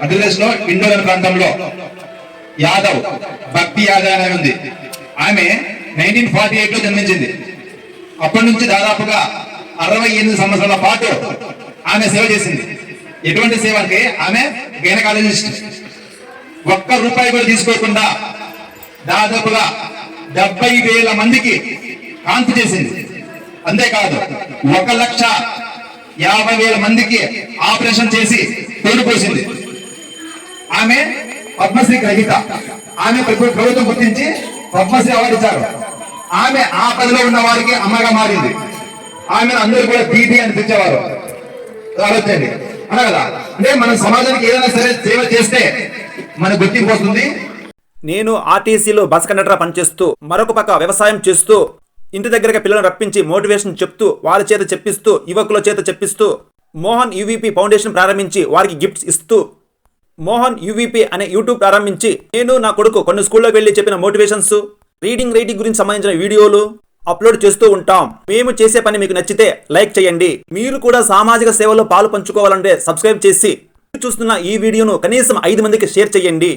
మధ్యప్రదేశ్లో ఇండోర్ ప్రాంతంలో యాదవ్ భక్తి యాదవ్ అనే ఉంది. ఆమె నైన్టీన్ ఫార్టీ ఎయిట్లో జన్మించింది. అప్పటి నుంచి దాదాపుగా అరవై ఎనిమిది సంవత్సరాల పాటు ఆమె సేవ చేసింది. ఎటువంటి సేవ అంటే ఆమె గైనకాలజిస్ట్. ఒక్క రూపాయి కూడా తీసుకోకుండా దాదాపుగా డెబ్బై వేల మందికి కాంతి చేసింది. అంతేకాదు ఒక లక్ష యాభై వేల మందికి ఆపరేషన్ చేసి తోడుపోసింది ఆమె పద్మశ్రీ గ్రహీత. ఆమె ప్రభుత్వం గుర్తించి పద్మశ్రీ అవార్డు ఇచ్చారు ఆమె ఆ పదిలో ఉన్న వారికి అమ్మగా మారింది. ఆమె అందరూ కూడా దీది అని పిలిచేవారు. ఆలోచండి అలా కదా? అంటే మన సమాజానికి ఏదైనా సరే సేవ చేస్తే మన గుర్తింపు వస్తుంది. నేను ఆర్టీసీలో బస్ కండక్టర్ పనిచేస్తూ మరొక పక్క వ్యవసాయం చేస్తూ ఇంటి దగ్గరగా పిల్లలను రప్పించి మోటివేషన్ చెప్తూ వారి చేత చెప్పిస్తూ యువకుల చేత చెప్పిస్తూ మోహన్ యూవీపీ ఫౌండేషన్ ప్రారంభించి వారికి గిఫ్ట్స్ ఇస్తూ మోహన్ యూవీపీ అనే యూట్యూబ్ ప్రారంభించి నేను నా కొడుకు కొన్ని స్కూల్లో వెళ్ళి చెప్పిన మోటివేషన్స్ రీడింగ్ రైటింగ్ గురించి సంబంధించిన వీడియోలు అప్లోడ్ చేస్తూ ఉంటాం. మేము చేసే పని మీకు నచ్చితే లైక్ చేయండి. మీరు కూడా సామాజిక సేవలో పాలు పంచుకోవాలంటే సబ్స్క్రైబ్ చేసి చూస్తున్న ఈ వీడియోను కనీసం ఐదు మందికి షేర్ చేయండి.